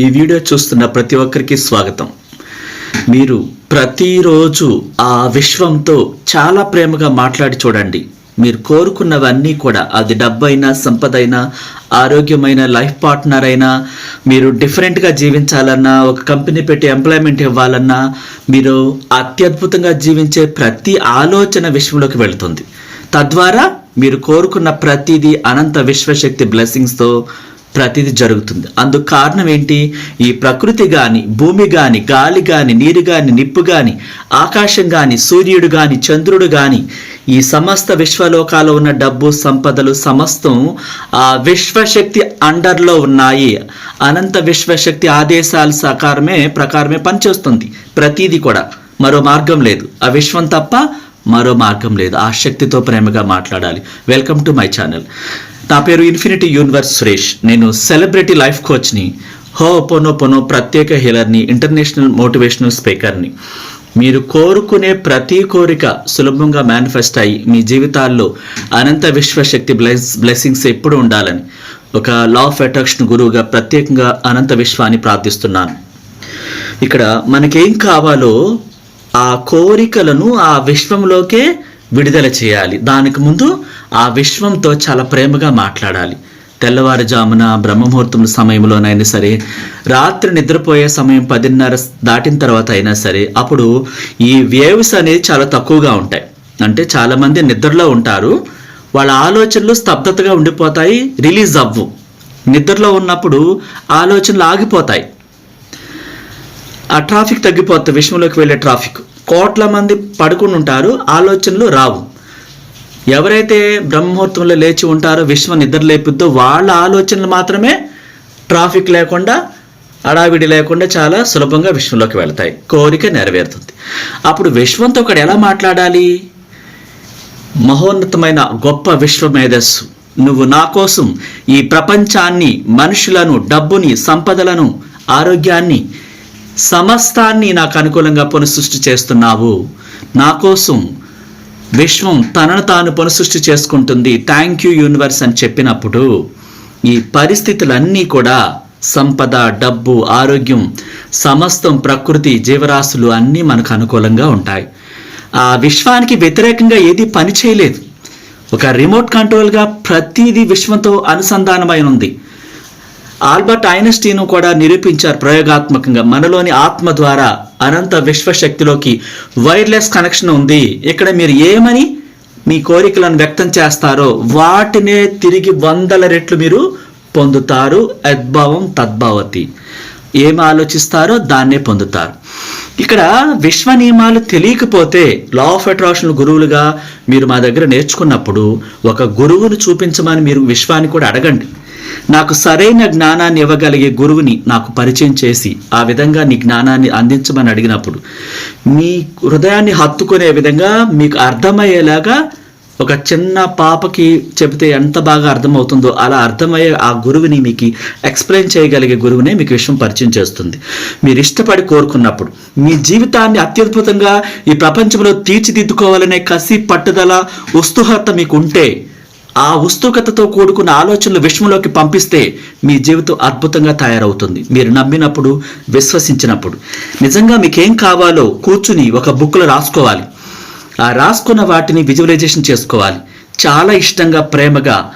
ఈ వీడియో చూస్తున్న ప్రతి ఒక్కరికి స్వాగతం. మీరు ప్రతిరోజు ఆ విశ్వంతో చాలా ప్రేమగా మాట్లాడి చూడండి. మీరు కోరుకున్నవన్నీ కూడా అది డబ్బైనా సంపద అయినా ఆరోగ్యమైన లైఫ్ పార్ట్నర్ అయినా మీరు డిఫరెంట్గా జీవించాలన్నా ఒక కంపెనీ పెట్టి ఎంప్లాయ్మెంట్ ఇవ్వాలన్నా మీరు అత్యద్భుతంగా జీవించే ప్రతి ఆలోచన విశ్వంలోకి వెళుతుంది. తద్వారా మీరు కోరుకున్న ప్రతిదీ అనంత విశ్వశక్తి బ్లెస్సింగ్స్తో ప్రతిదీ జరుగుతుంది. అందుకు కారణం ఏంటి? ఈ ప్రకృతి గాని భూమి గాని గాలి గాని నీరు గాని నిప్పు గాని ఆకాశం గాని సూర్యుడు గాని చంద్రుడు గాని ఈ సమస్త విశ్వలోకాలు ఉన్న డబ్బు సంపదలు సమస్తం ఆ విశ్వశక్తి అండర్లో ఉన్నాయి. అనంత విశ్వశక్తి ఆదేశాల సకారమే ప్రకారమే పనిచేస్తుంది. ప్రతీది కూడా. మరో మార్గం లేదు. ఆ విశ్వం తప్ప మరో మార్గం లేదు. ఆ శక్తితో ప్రేమగా మాట్లాడాలి. Welcome to my channel. నా పేరు ఇన్ఫినిటీ యూనివర్స్ సురేష్. నేను సెలబ్రిటీ లైఫ్ కోచ్ని హో పొనో పొనో ప్రత్యేక హీలర్ని ఇంటర్నేషనల్ మోటివేషనల్ స్పీకర్ని మీరు కోరుకునే ప్రతి కోరిక సులభంగా మేనిఫెస్ట్ అయ్యి మీ జీవితాల్లో అనంత విశ్వశక్తి బ్లెస్ బ్లెస్సింగ్స్ ఎప్పుడు ఉండాలని ఒక లా ఆఫ్ అట్రాక్షన్ గురువుగా ప్రత్యేకంగా అనంత విశ్వాన్ని ప్రార్థిస్తున్నాను. ఇక్కడ మనకేం కావాలో ఆ కోరికలను ఆ విశ్వంలోకే విడుదల చేయాలి. దానికి ముందు ఆ విశ్వంతో చాలా ప్రేమగా మాట్లాడాలి. తెల్లవారుజామున బ్రహ్మముహూర్తం సమయంలోనైనా సరే రాత్రి నిద్రపోయే సమయం పదిన్నర దాటిన తర్వాత అయినా సరే అప్పుడు ఈ వేవ్స్ అనేది చాలా తక్కువగా ఉంటాయి. అంటే చాలామంది నిద్రలో ఉంటారు వాళ్ళ ఆలోచనలు స్తబ్దతగా ఉండిపోతాయి రిలీజ్ అవ్వు. నిద్రలో ఉన్నప్పుడు ఆలోచనలు ఆగిపోతాయి. ఆ ట్రాఫిక్ తగ్గిపోతుంది విశ్వంలోకి వెళ్ళే ట్రాఫిక్. కోట్ల మంది పడుకుని ఉంటారు ఆలోచనలు రావు. ఎవరైతే బ్రహ్మముహూర్తంలో లేచి ఉంటారో విశ్వం నిద్ర లేపుద్దో వాళ్ళ ఆలోచనలు మాత్రమే ట్రాఫిక్ లేకుండా అడావిడి లేకుండా చాలా సులభంగా విశ్వంలోకి వెళ్తాయి. కోరిక నెరవేరుతుంది. అప్పుడు విశ్వంతో ఒకడు ఎలా మాట్లాడాలి? మహోన్నతమైన గొప్ప విశ్వ మేధస్సు. నువ్వు నా కోసం ఈ ప్రపంచాన్ని మనుషులను డబ్బుని సంపదలను ఆరోగ్యాన్ని సమస్తాన్ని నాకు అనుకూలంగా పునఃసృష్టి చేస్తున్నావు. నా కోసం విశ్వం తనను తాను పునఃసృష్టి చేసుకుంటుంది. థ్యాంక్ యూ యూనివర్స్ అని చెప్పినప్పుడు ఈ పరిస్థితులన్నీ కూడా సంపద డబ్బు ఆరోగ్యం సమస్తం ప్రకృతి జీవరాశులు అన్నీ మనకు అనుకూలంగా ఉంటాయి. ఆ విశ్వానికి వ్యతిరేకంగా ఏది పని చేయలేదు ఒక రిమోట్ కంట్రోల్గా ప్రతిదీ విశ్వంతో అనుసంధానమై ఉంది. ఆల్బర్ట్ ఐన్స్టీన్ కూడా నిరూపించారు ప్రయోగాత్మకంగా. మనలోని ఆత్మ ద్వారా అనంత విశ్వశక్తిలోకి వైర్లెస్ కనెక్షన్ ఉంది. ఇక్కడ మీరు ఏమని మీ కోరికలను వ్యక్తం చేస్తారో వాటినే తిరిగి వందల రెట్లు మీరు పొందుతారు. అద్భావం తద్భావతి. ఏం ఆలోచిస్తారో దాన్నే పొందుతారు. ఇక్కడ విశ్వ నియమాలు తెలియకపోతే లా ఆఫ్ అట్రాక్షన్ గురువులుగా మీరు మా దగ్గర నేర్చుకున్నప్పుడు ఒక గురువును చూపించమని మీరు విశ్వాన్ని కూడా అడగండి. నాకు సరైన జ్ఞానాన్ని ఇవ్వగలిగే గురువుని నాకు పరిచయం చేసి ఆ విధంగా నీ జ్ఞానాన్ని అందించమని అడిగినప్పుడు మీ హృదయాన్ని హత్తుకునే విధంగా మీకు అర్థమయ్యేలాగా ఒక చిన్న పాపకి చెబితే ఎంత బాగా అర్థమవుతుందో అలా అర్థమయ్యే ఆ గురువుని మీకు ఎక్స్ప్లెయిన్ చేయగలిగే గురువునే మీకు విషయం పరిచయం చేస్తుంది. మీరు ఇష్టపడి కోరుకున్నప్పుడు మీ జీవితాన్ని అత్యద్భుతంగా ఈ ప్రపంచంలో తీర్చిదిద్దుకోవాలనే కసి పట్టుదల ఉత్సుహత మీకు ఉంటే ఆ ఉత్సుకతతో కూడుకున్న ఆలోచనలు విశ్వంలోకి పంపిస్తే మీ జీవితం అద్భుతంగా తయారవుతుంది. మీరు నమ్మినప్పుడు విశ్వసించినప్పుడు. నిజంగా మీకేం కావాలో కూర్చుని ఒక బుక్లో రాసుకోవాలి. ఆ రాసుకున్న వాటిని విజువలైజేషన్ చేసుకోవాలి. చాలా ఇష్టంగా ప్రేమగా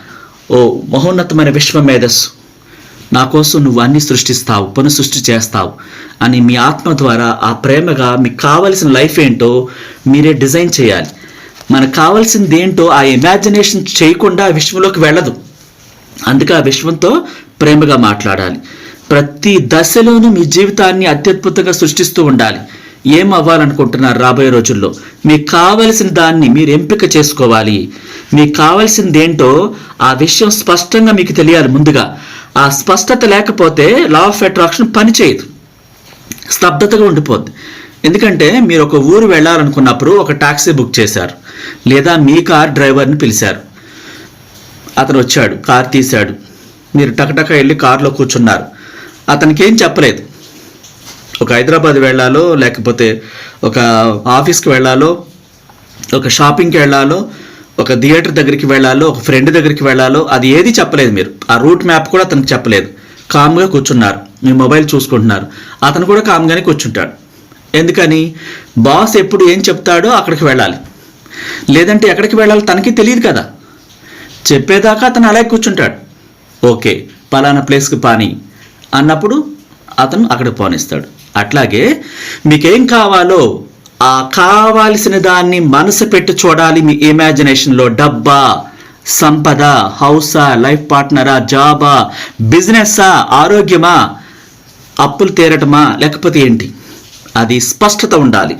ఓ మహోన్నతమైన విశ్వ మేధస్సు. నా కోసం నువ్వు అన్ని సృష్టిస్తావు పునఃసృష్టి చేస్తావు అని మీ ఆత్మ ద్వారా ఆ ప్రేమగా మీకు కావలసిన లైఫ్ ఏంటో మీరే డిజైన్ చేయాలి. మనకు కావాల్సింది ఏంటో ఆ ఇమాజినేషన్ చేయకుండా ఆ విశ్వంలోకి వెళ్ళదు. అందుకే ఆ విశ్వంతో ప్రేమగా మాట్లాడాలి. ప్రతి దశలోనూ మీ జీవితాన్ని అత్యద్భుతంగా సృష్టిస్తూ ఉండాలి. ఏం అవ్వాలనుకుంటున్నారు రాబోయే రోజుల్లో? మీకు కావలసిన దాన్ని మీరు ఎంపిక చేసుకోవాలి. మీకు కావలసింది ఏంటో ఆ విషయం స్పష్టంగా మీకు తెలియాలి ముందుగా. ఆ స్పష్టత లేకపోతే లా ఆఫ్ అట్రాక్షన్ పనిచేయదు. స్తబ్దతగా ఉండిపోద్ది. ఎందుకంటే మీరు ఒక ఊరు వెళ్ళాలనుకున్నప్పుడు ఒక టాక్సీ బుక్ చేశారు. లేదా మీ కార్ డ్రైవర్ని పిలిచారు. అతను వచ్చాడు కార్ తీశాడు. మీరు టకటక వెళ్ళి కారులో కూర్చున్నారు. అతనికి ఏం చెప్పలేదు. ఒక హైదరాబాద్ వెళ్ళాలో లేకపోతే ఒక ఆఫీస్కి వెళ్ళాలో ఒక షాపింగ్కి వెళ్ళాలో ఒక థియేటర్ దగ్గరికి వెళ్ళాలో ఒక ఫ్రెండ్ దగ్గరికి వెళ్ళాలో అది ఏది చెప్పలేదు మీరు. ఆ రూట్ మ్యాప్ కూడా అతనికి చెప్పలేదు. కామ్గా కూర్చున్నారు. మీ మొబైల్ చూసుకుంటున్నారు. అతను కూడా కామ్గానే కూర్చుంటాడు. ఎందుకని? బాస్ ఎప్పుడు ఏం చెప్తాడో అక్కడికి వెళ్ళాలి. లేదంటే ఎక్కడికి వెళ్ళాలి తనకి తెలియదు కదా. చెప్పేదాకా అతను అలాగే కూర్చుంటాడు. ఓకే పలానా ప్లేస్కి పాని. అన్నప్పుడు అతను అక్కడికి పోనిస్తాడు. అట్లాగే మీకేం కావాలో ఆ కావాల్సిన దాన్ని మనసు పెట్టి చూడాలి మీ ఇమాజినేషన్లో. డబ్బా సంపద హౌసా లైఫ్ పార్ట్నరా జాబా బిజినెస్సా ఆరోగ్యమా అప్పులు తీరటమా లేకపోతే ఏంటి? అది స్పష్టత ఉండాలి.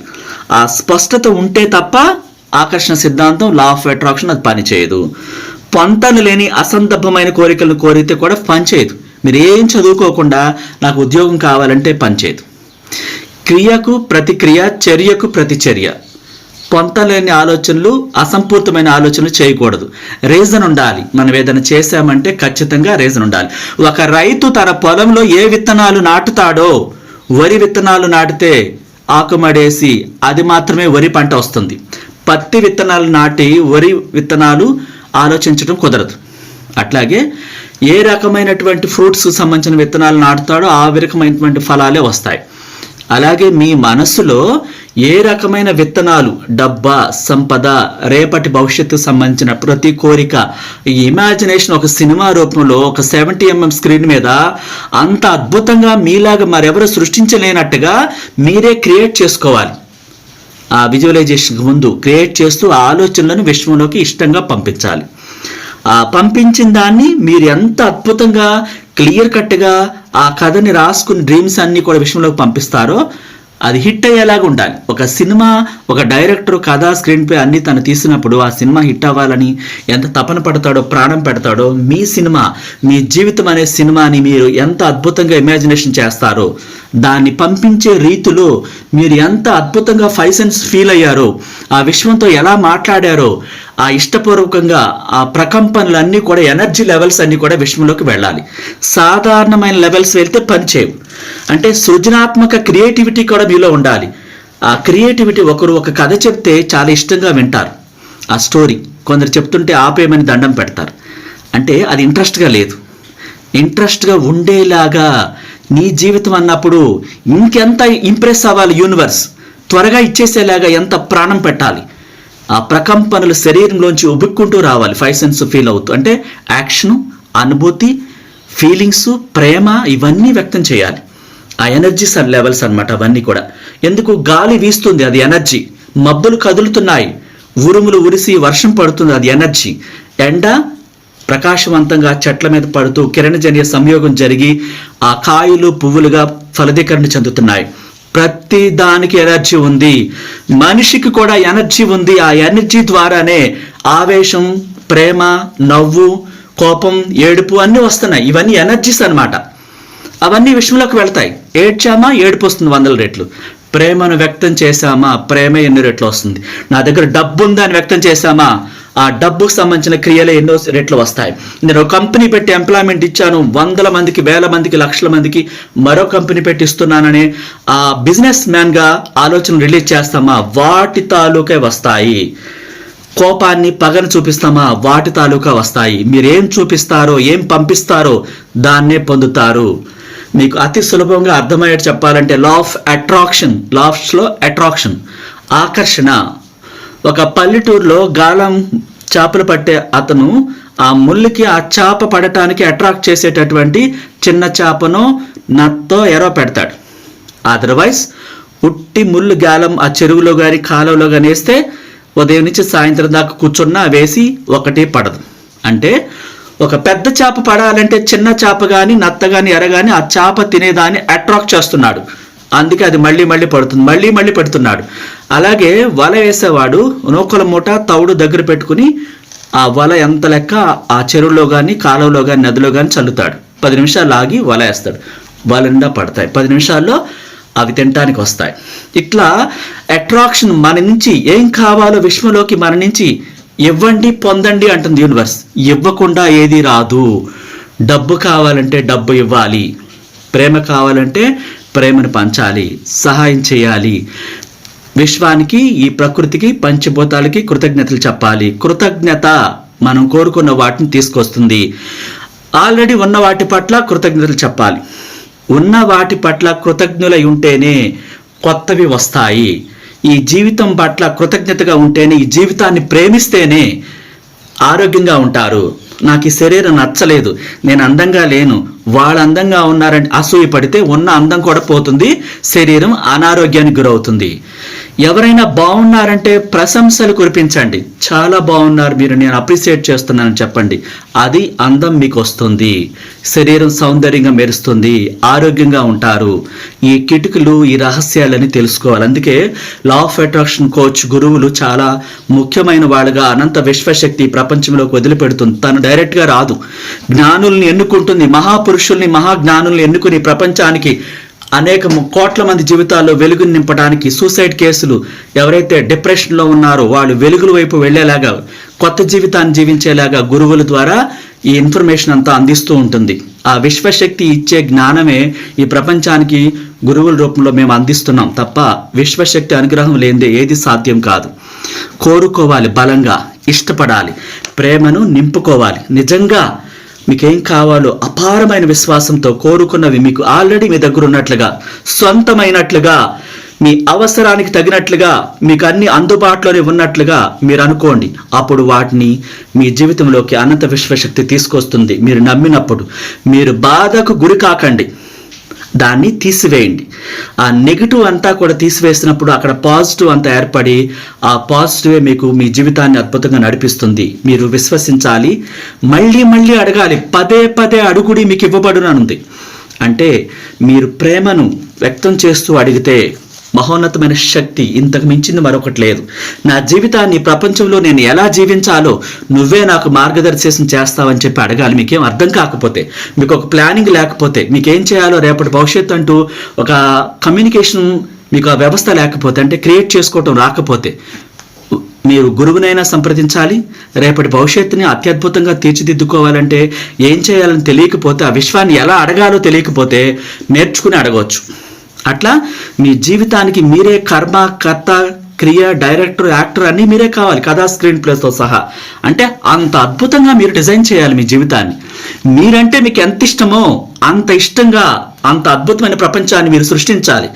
ఆ స్పష్టత ఉంటే తప్ప ఆకర్షణ సిద్ధాంతం లా ఆఫ్ అట్రాక్షన్ అది పనిచేయదు. పొంతను లేని అసందర్భమైన కోరికలను కోరితే కూడా పనిచేయదు. మీరు ఏం చదువుకోకుండా నాకు ఉద్యోగం కావాలంటే పనిచేయదు. క్రియకు ప్రతిక్రియ చర్యకు ప్రతిచర్య. పొంతలేని ఆలోచనలు అసంపూర్తమైన ఆలోచనలు చేయకూడదు. రీజన్ ఉండాలి. మనం ఏదైనా చేశామంటే ఖచ్చితంగా రీజన్ ఉండాలి. ఒక రైతు తన పొలంలో ఏ విత్తనాలు నాటుతాడో వరి విత్తనాలు నాటితే ఆకుమడేసి అది మాత్రమే వరి పంట వస్తుంది. పత్తి విత్తనాలు నాటి వరి విత్తనాలు ఆలోచించడం కుదరదు. అట్లాగే ఏ రకమైనటువంటి ఫ్రూట్స్ సంబంధించిన విత్తనాలు నాటుతాడో ఆ రకమైనటువంటి ఫలాలే వస్తాయి. అలాగే మీ మనసులో ఏ రకమైన విత్తనాలు డబ్బా సంపద రేపటి భవిష్యత్తు సంబంధించిన ప్రతి కోరిక ఈ ఇమాజినేషన్ ఒక సినిమా రూపంలో ఒక సెవెంటీ ఎంఎం స్క్రీన్ మీద అంత అద్భుతంగా మీలాగా మరెవరు సృష్టించలేనట్టుగా మీరే క్రియేట్ చేసుకోవాలి. ఆ విజువలైజేషన్కి ముందు క్రియేట్ చేస్తూ ఆలోచనలను విశ్వంలోకి ఇష్టంగా పంపించాలి. పంపించిన దాన్ని మీరు ఎంత అద్భుతంగా క్లియర్ కట్గా ఆ కథని రాసుకుని డ్రీమ్స్ అన్నీ కూడా విషయంలోకి పంపిస్తారో అది హిట్ అయ్యేలాగా ఉండాలి. ఒక సినిమా ఒక డైరెక్టర్ కథ స్క్రీన్ పే అన్ని తను తీసినప్పుడు ఆ సినిమా హిట్ అవ్వాలని ఎంత తపన పడతాడో ప్రాణం పెడతాడో మీ సినిమా మీ జీవితం అనే సినిమాని మీరు ఎంత అద్భుతంగా ఇమాజినేషన్ చేస్తారో దాన్ని పంపించే రీతిలో మీరు ఎంత అద్భుతంగా ఫైవ్ సెన్స్ ఫీల్ అయ్యారో ఆ విశ్వంతో ఎలా మాట్లాడారో ఆ ఇష్టపూర్వకంగా ఆ ప్రకంపనలన్నీ కూడా ఎనర్జీ లెవెల్స్ అన్నీ కూడా విశ్వంలోకి వెళ్ళాలి. సాధారణమైన లెవెల్స్ వెళ్తే పనిచేయవు అంటే సృజనాత్మక క్రియేటివిటీ కూడా మీలో ఉండాలి. ఆ క్రియేటివిటీ ఒకరు ఒక కథ చెప్తే చాలా ఇష్టంగా వింటారు. ఆ స్టోరీ కొందరు చెప్తుంటే ఆపేయమని దండం పెడతారు. అంటే అది ఇంట్రెస్ట్గా లేదు. ఇంట్రెస్ట్గా ఉండేలాగా నీ జీవితం అన్నప్పుడు ఇంకెంత ఇంప్రెస్ అవ్వాలి యూనివర్స్? త్వరగా ఇచ్చేసేలాగా ఎంత ప్రాణం పెట్టాలి? ఆ ప్రకంపనలు శరీరంలోంచి ఉబుక్కుంటూ రావాలి. ఫైవ్ సెన్స్ ఫీల్ అవుతూ అంటే యాక్షను అనుభూతి ఫీలింగ్స్ ప్రేమ ఇవన్నీ వ్యక్తం చేయాలి. ఆ ఎనర్జీ సన్ లెవెల్స్ అన్నమాట అవన్నీ కూడా. ఎందుకు? గాలి వీస్తుంది అది ఎనర్జీ మబ్బులు కదులుతున్నాయి. ఉరుములు ఉరిసి వర్షం పడుతుంది అది ఎనర్జీ ఎండ ప్రకాశవంతంగా చెట్ల మీద పడుతూ కిరణజన్య సంయోగం జరిగి ఆ కాయలు పువ్వులుగా ఫలదీకరణ చెందుతున్నాయి. ప్రతి దానికి ఎనర్జీ ఉంది. మనిషికి కూడా ఎనర్జీ ఉంది. ఆ ఎనర్జీ ద్వారానే ఆవేశం ప్రేమ నవ్వు కోపం ఏడుపు అన్నీ వస్తున్నాయి. ఇవన్నీ ఎనర్జీస్ అన్నమాట. అవన్నీ విషయంలోకి వెళ్తాయి. ఏడ్చామా? ఏడుపు వస్తుంది వందల రెట్లు. ప్రేమను వ్యక్తం చేశామా? ప్రేమ ఎన్ని రెట్లు వస్తుంది? నా దగ్గర డబ్బు ఉందని వ్యక్తం చేశామా? ఆ డబ్బుకు సంబంధించిన క్రియలే ఎన్నో రెట్లు వస్తాయి. నేను ఒక కంపెనీ పెట్టి ఎంప్లాయ్మెంట్ ఇచ్చాను వందల మందికి వేల మందికి లక్షల మందికి మరో కంపెనీ పెట్టి ఇస్తున్నానని ఆ బిజినెస్ మ్యాన్గా ఆలోచన రిలీజ్ చేస్తామా? వాటి తాలూకే వస్తాయి. కోపాన్ని పగను చూపిస్తామా? వాటి తాలూకా వస్తాయి. మీరేం చూపిస్తారో ఏం పంపిస్తారో దాన్నే పొందుతారు. మీకు అతి సులభంగా అర్థమయ్యేట్టు చెప్పాలంటే లా ఆఫ్ అట్రాక్షన్ లాఫ్స్లో అట్రాక్షన్ ఆకర్షణ. ఒక పల్లెటూరులో గాలం చేపలు పట్టే అతను ఆ ముళ్ళుకి ఆ చేప పడటానికి అట్రాక్ట్ చేసేటటువంటి చిన్న చేపను నత్తో ఎరో పెడతాడు. అదర్వైజ్ ఉట్టి ముళ్ళు గాలం ఆ చెరువులో కానీ కాలువలో కానీ వేస్తే ఉదయం నుంచి సాయంత్రం దాకా కూర్చున్నా వేసి ఒకటి పడదు. అంటే ఒక పెద్ద చేప పడాలంటే చిన్న చేప కానీ నత్త కానీ ఎర కానీ ఆ చేప తినేదాన్ని అట్రాక్ట్ చేస్తున్నాడు. అందుకే అది మళ్ళీ మళ్ళీ పడుతుంది మళ్ళీ మళ్ళీ పెడుతున్నాడు. అలాగే వల వేసేవాడు నూకల మూట తౌడు దగ్గర పెట్టుకుని ఆ వల ఎంత లెక్క ఆ చెరువులో కానీ కాలువలో కానీ నదిలో కానీ చల్లుతాడు. పది నిమిషాలు ఆగి వల వేస్తాడు. వల నిండా పడతాయి. పది నిమిషాల్లో అవి తినటానికి వస్తాయి. ఇట్లా అట్రాక్షన్ మన నుంచి ఏం కావాలో విశ్వంలోకి మన నుంచి ఇవ్వండి పొందండి అంటుంది యూనివర్స్ ఇవ్వకుండా ఏది రాదు. డబ్బు కావాలంటే డబ్బు ఇవ్వాలి. ప్రేమ కావాలంటే ప్రేమను పంచాలి. సహాయం చేయాలి. విశ్వానికి ఈ ప్రకృతికి పంచభూతాలకి కృతజ్ఞతలు చెప్పాలి. కృతజ్ఞత మనం కోరుకున్న వాటిని తీసుకొస్తుంది. ఆల్రెడీ ఉన్న వాటి పట్ల కృతజ్ఞతలు చెప్పాలి. ఉన్న వాటి పట్ల కృతజ్ఞులై ఉంటేనే కొత్తవి వస్తాయి. ఈ జీవితం పట్ల కృతజ్ఞతగా ఉంటేనే ఈ జీవితాన్ని ప్రేమిస్తేనే ఆరోగ్యంగా ఉంటారు. నాకు ఈ శరీరం నచ్చలేదు. నేను అందంగా లేను. వాళ్ళు అందంగా ఉన్నారంటే అసూయ పడితే ఉన్న అందం కూడా పోతుంది. శరీరం అనారోగ్యానికి గురవుతుంది. ఎవరైనా బాగున్నారంటే ప్రశంసలు కురిపించండి. చాలా బాగున్నారు మీరు. నేను అప్రిసియేట్ చేస్తున్నానని చెప్పండి. అది అందం మీకు వస్తుంది. శరీరం సౌందర్యంగా మెరుస్తుంది. ఆరోగ్యంగా ఉంటారు. ఈ కిటుకులు ఈ రహస్యాలని తెలుసుకోవాలి. అందుకే లా ఆఫ్ అట్రాక్షన్ కోచ్ గురువులు చాలా ముఖ్యమైన వాళ్ళుగా అనంత విశ్వశక్తి ప్రపంచంలోకి వదిలిపెడుతుంది తను డైరెక్ట్గా రాదు. జ్ఞానుల్ని ఎన్నుకుంటుంది మహాపురుషుల్ని మహాజ్ఞానుల్ని ఎన్నుకుని ప్రపంచానికి అనేక ము- కోట్ల మంది జీవితాల్లో వెలుగుని నింపడానికి సూసైడ్ కేసులు ఎవరైతే డిప్రెషన్లో ఉన్నారో వాళ్ళు వెలుగుల వైపు వెళ్ళేలాగా కొత్త జీవితాన్ని జీవించేలాగా గురువుల ద్వారా ఈ ఇన్ఫర్మేషన్ అంతా అందిస్తూ ఉంటుంది. ఆ విశ్వశక్తి ఇచ్చే జ్ఞానమే ఈ ప్రపంచానికి గురువుల రూపంలో మేము అందిస్తున్నాం తప్ప విశ్వశక్తి అనుగ్రహం లేనిదే ఏది సాధ్యం కాదు. కోరుకోవాలి బలంగా. ఇష్టపడాలి. ప్రేమను నింపుకోవాలి. నిజంగా మీకేం కావాలో అపారమైన విశ్వాసంతో కోరుకున్నవి మీకు ఆల్రెడీ మీ దగ్గర ఉన్నట్లుగా సొంతమైనట్లుగా మీ అవసరానికి తగినట్లుగా మీకు అన్ని అందుబాటులోనే ఉన్నట్లుగా మీరు అనుకోండి. అప్పుడు వాటిని మీ జీవితంలోకి అనంత విశ్వశక్తి తీసుకొస్తుంది. మీరు నమ్మినప్పుడు. మీరు బాధకు గురి కాకండి. దాన్ని తీసివేయండి. ఆ నెగిటివ్ అంతా కూడా తీసివేసినప్పుడు అక్కడ పాజిటివ్ అంతా ఏర్పడి ఆ పాజిటివే మీకు మీ జీవితాన్ని అద్భుతంగా నడిపిస్తుంది. మీరు విశ్వసించాలి. మళ్ళీ మళ్ళీ అడగాలి. పదే పదే అడుగుడి మీకు ఇవ్వబడుననుంది. అంటే మీరు ప్రేమను వ్యక్తం చేస్తూ అడిగితే మహోన్నతమైన శక్తి ఇంతకు మించింది మరొకటి లేదు. నా జీవితాన్ని ప్రపంచంలో నేను ఎలా జీవించాలో నువ్వే నాకు మార్గదర్శనం చేస్తావని చెప్పి అడగాలి. మీకేం అర్థం కాకపోతే మీకు ఒక ప్లానింగ్ లేకపోతే మీకేం చేయాలో రేపటి భవిష్యత్తు అంటూ ఒక కమ్యూనికేషన్ మీకు ఆ వ్యవస్థ లేకపోతే అంటే క్రియేట్ చేసుకోవటం రాకపోతే మీరు గురువునైనా సంప్రదించాలి. రేపటి భవిష్యత్తుని అత్యద్భుతంగా తీర్చిదిద్దుకోవాలంటే ఏం చేయాలని తెలియకపోతే ఆ విశ్వాన్ని ఎలా అడగాలో తెలియకపోతే నేర్చుకుని అడగవచ్చు. అట్లా మీ జీవితానికి మీరే కర్మ కర్త క్రియ డైరెక్టర్ యాక్టర్ అన్నీ మీరే కావాలి కథా స్క్రీన్ ప్లేస్తో సహా. అంటే అంత అద్భుతంగా మీరు డిజైన్ చేయాలి మీ జీవితాన్ని. మీరంటే మీకు ఎంత ఇష్టమో అంత ఇష్టంగా అంత అద్భుతమైన ప్రపంచాన్ని మీరు సృష్టించాలి.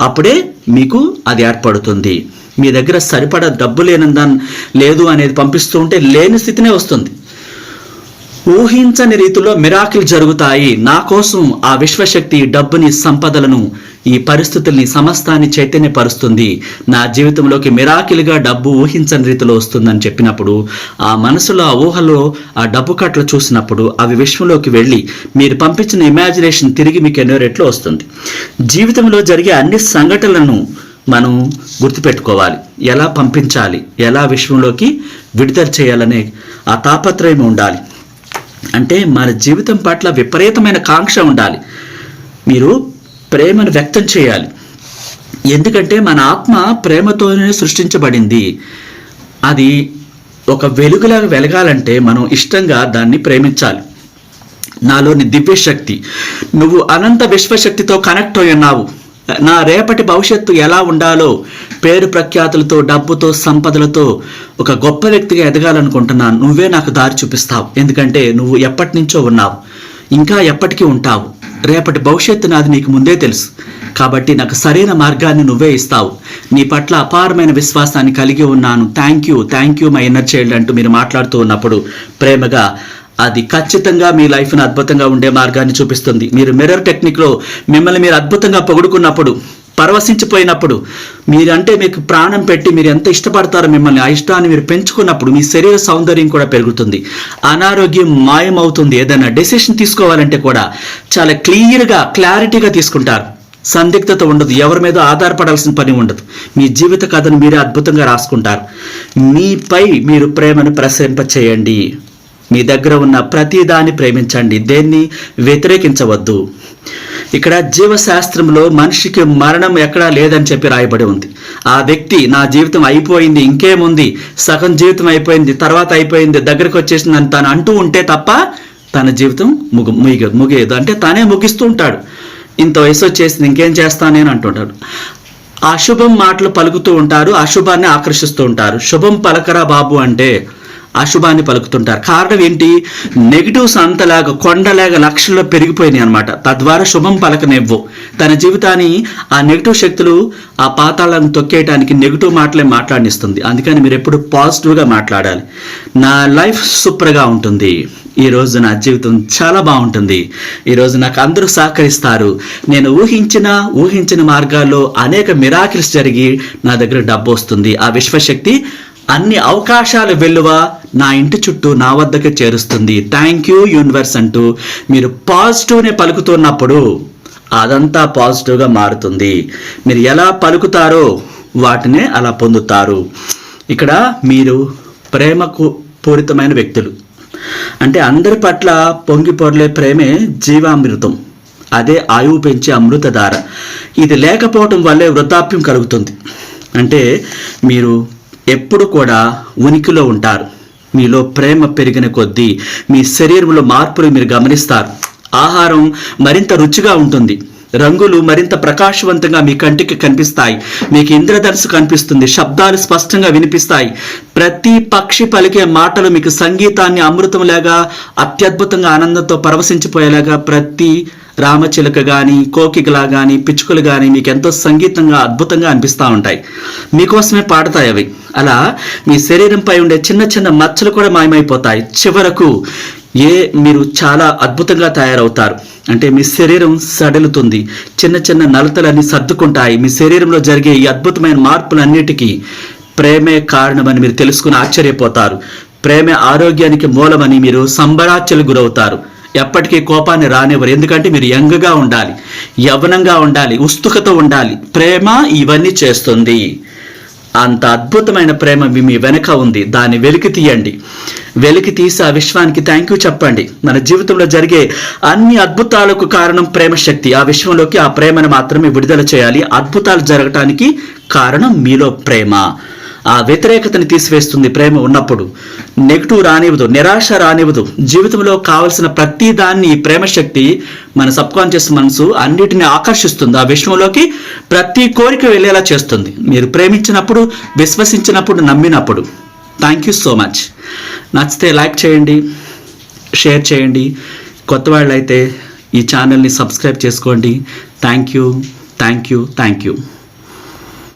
అప్పుడే మీకు అది ఏర్పడుతుంది. మీ దగ్గర సరిపడా డబ్బు లేనందని లేదు అనేది పంపిస్తూ ఉంటే లేని స్థితినే వస్తుంది. ఊహించని రీతిలో మిరాకిల్ జరుగుతాయి. నా కోసం ఆ విశ్వశక్తి డబ్బుని సంపదలను ఈ పరిస్థితుల్ని సమస్తాన్ని చైతన్యపరుస్తుంది. నా జీవితంలోకి మిరాకిల్గా డబ్బు ఊహించని రీతిలో వస్తుందని చెప్పినప్పుడు ఆ మనసులో ఆ ఊహలో ఆ డబ్బు కట్టలు చూసినప్పుడు అవి విశ్వంలోకి వెళ్ళి మీరు పంపించిన ఇమాజినేషన్ తిరిగి మీకు ఎన్నో రెట్లు వస్తుంది. జీవితంలో జరిగే అన్ని సంఘటనలను మనం గుర్తుపెట్టుకోవాలి. ఎలా పంపించాలి? ఎలా విశ్వంలోకి విడుదల చేయాలనే ఆ తాపత్రయం ఉండాలి. అంటే మన జీవితం పట్ల విపరీతమైన కాంక్ష ఉండాలి. మీరు ప్రేమను వ్యక్తం చేయాలి. ఎందుకంటే మన ఆత్మ ప్రేమతోనే సృష్టించబడింది. అది ఒక వెలుగులాగా వెలగాలంటే మనం ఇష్టంగా దాన్ని ప్రేమించాలి. నాలోని దివ్యశక్తి. నువ్వు అనంత విశ్వశక్తితో కనెక్ట్ అయి ఉన్నావు. నా రేపటి భవిష్యత్తు ఎలా ఉండాలో పేరు ప్రఖ్యాతులతో డబ్బుతో సంపదలతో ఒక గొప్ప వ్యక్తిగా ఎదగాలనుకుంటున్నాను. నువ్వే నాకు దారి చూపిస్తావు. ఎందుకంటే నువ్వు ఎప్పటి నుంచో ఉన్నావు. ఇంకా ఎప్పటికీ ఉంటావు. రేపటి భవిష్యత్తు నాది నీకు ముందే తెలుసు. కాబట్టి నాకు సరైన మార్గాన్ని నువ్వే ఇస్తావు. నీ పట్ల అపారమైన విశ్వాసాన్ని కలిగి ఉన్నాను. Thank you thank you my inner child అంటూ మీరు మాట్లాడుతూ ఉన్నప్పుడు ప్రేమగా అది ఖచ్చితంగా మీ లైఫ్ను అద్భుతంగా ఉండే మార్గాన్ని చూపిస్తుంది. మీరు మిర్రర్ టెక్నిక్లో మిమ్మల్ని మీరు అద్భుతంగా పొగుడుకున్నప్పుడు పరవశించిపోయినప్పుడు మీరంటే మీకు ప్రాణం పెట్టి మీరు ఎంత ఇష్టపడతారో మిమ్మల్ని ఆ ఇష్టాన్ని మీరు పెంచుకున్నప్పుడు మీ శరీర సౌందర్యం కూడా పెరుగుతుంది. అనారోగ్యం మాయమవుతుంది. ఏదైనా డెసిషన్ తీసుకోవాలంటే కూడా చాలా క్లియర్గా క్లారిటీగా తీసుకుంటారు. సందిగ్ధత ఉండదు. ఎవరి మీద ఆధారపడాల్సిన పని ఉండదు. మీ జీవిత కథను మీరే అద్భుతంగా రాసుకుంటారు. మీపై మీరు ప్రేమను ప్రసరింపచేయండి. మీ దగ్గర ఉన్న ప్రతి దాన్ని ప్రేమించండి. దేన్ని? వ్యతిరేకించవద్దు. ఇక్కడ జీవశాస్త్రంలో మనిషికి మరణం ఎక్కడా లేదని చెప్పి రాయబడి ఉంది. ఆ వ్యక్తి నా జీవితం అయిపోయింది ఇంకేముంది? సగం జీవితం అయిపోయింది తర్వాత అయిపోయింది దగ్గరకు వచ్చేసిందని తను అంటూ ఉంటే తప్ప తన జీవితం ముగు ముగి ముగియదు. అంటే తానే ముగిస్తూ ఉంటాడు. ఇంత వయసు వచ్చేసింది ఇంకేం చేస్తాను నేను? అంటుంటాడు. అశుభం మాటలు పలుకుతూ ఉంటారు అశుభాన్ని ఆకర్షిస్తూ ఉంటారు. శుభం పలకరా బాబు అంటే అశుభాన్ని పలుకుతుంటారు. కారణం ఏంటి? నెగిటివ్స్ అంతలాగా కొండలాగా లక్షల్లో పెరిగిపోయినాయి అనమాట తద్వారా శుభం పలకనివ్వు. తన జీవితాన్ని ఆ నెగిటివ్ శక్తులు ఆ పాతాళాలను తొక్కేయడానికి నెగిటివ్ మాటలే మాట్లాడినిస్తుంది. అందుకని మీరు ఎప్పుడు పాజిటివ్గా మాట్లాడాలి. నా లైఫ్ సూపర్గా ఉంటుంది. ఈ రోజు నా జీవితం చాలా బాగుంటుంది. ఈ రోజు నాకు అందరూ సహకరిస్తారు. నేను ఊహించిన ఊహించిన మార్గాల్లో అనేక మిరాకిల్స్ జరిగి నా దగ్గర డబ్బు వస్తుంది. ఆ విశ్వశక్తి అన్ని అవకాశాలు వెల్లువ నా ఇంటి చుట్టూ నా వద్దకు చేరుస్తుంది. థ్యాంక్ యూ యూనివర్స్ అంటూ మీరు పాజిటివ్నే పలుకుతున్నప్పుడు అదంతా పాజిటివ్గా మారుతుంది. మీరు ఎలా పలుకుతారో వాటినే అలా పొందుతారు. ఇక్కడ మీరు ప్రేమకు పూరితమైన వ్యక్తులు. అంటే అందరి పట్ల పొంగి పొరలే ప్రేమే జీవామృతం. అదే ఆయువు పెంచే అమృతధార. ఇది లేకపోవటం వల్లే వృద్ధాప్యం కలుగుతుంది. అంటే మీరు ఎప్పుడు కూడా ఉనికిలో ఉంటారు. మీలో ప్రేమ పెరిగిన కొద్దీ మీ శరీరంలో మార్పులు మీరు గమనిస్తారు. ఆహారం మరింత రుచిగా ఉంటుంది. రంగులు మరింత ప్రకాశవంతంగా మీ కంటికి కనిపిస్తాయి. మీకు ఇంద్రధనుసు కనిపిస్తుంది. శబ్దాలు స్పష్టంగా వినిపిస్తాయి. ప్రతి పక్షి పలికే మాటలు మీకు సంగీతాన్ని అమృతంలాగా అత్యద్భుతంగా ఆనందంతో పరవశించిపోయేలాగా ప్రతి రామచిలుక కానీ కోకికలా కానీ పిచ్చుకలు కానీ మీకు ఎంతో సంగీతంగా అద్భుతంగా అనిపిస్తూ ఉంటాయి. మీకోసమే పాడతాయి అవి. అలా మీ శరీరంపై ఉండే చిన్న చిన్న మచ్చలు కూడా మాయమైపోతాయి. చివరకు ఏ మీరు చాలా అద్భుతంగా తయారవుతారు. అంటే మీ శరీరం సడలుతుంది. చిన్న చిన్న నలతలన్నీ సర్దుకుంటాయి. మీ శరీరంలో జరిగే ఈ అద్భుతమైన మార్పులన్నిటికీ ప్రేమే కారణమని మీరు తెలుసుకుని ఆశ్చర్యపోతారు. ప్రేమే ఆరోగ్యానికి మూలమని మీరు సంబరాచలు గురవుతారు. ఎప్పటికీ కోపాన్ని రానివ్వరు. ఎందుకంటే మీరు యంగ్గా ఉండాలి యవనంగా ఉండాలి ఉత్సుకత ఉండాలి. ప్రేమ ఇవన్నీ చేస్తుంది. అంత అద్భుతమైన ప్రేమ మీ మీ వెనక ఉంది. దాన్ని వెలికి తీయండి. వెలికి తీసి ఆ విశ్వానికి థ్యాంక్ యూ చెప్పండి. మన జీవితంలో జరిగే అన్ని అద్భుతాలకు కారణం ప్రేమ శక్తి ఆ విశ్వంలోకి ఆ ప్రేమను మాత్రమే విడుదల చేయాలి. అద్భుతాలు జరగటానికి కారణం మీలో ప్రేమ. ఆ వ్యతిరేకతని తీసివేస్తుంది ప్రేమ ఉన్నప్పుడు. నెగిటివ్ రానివ్వదు నిరాశ రానివ్వదు. జీవితంలో కావలసిన ప్రతి దాన్ని ఈ ప్రేమ శక్తి మన సబ్ కాన్షియస్ మనసు అన్నిటిని ఆకర్షిస్తుంది. ఆ విషయంలోకి ప్రతి కోరిక వెళ్ళేలా చేస్తుంది. మీరు ప్రేమించినప్పుడు విశ్వసించినప్పుడు నమ్మినప్పుడు. థ్యాంక్ యూ సో మచ్ నచ్చితే లైక్ చేయండి షేర్ చేయండి. కొత్త వాళ్ళైతే ఈ ఛానల్ని సబ్స్క్రైబ్ చేసుకోండి. Thank you thank you thank you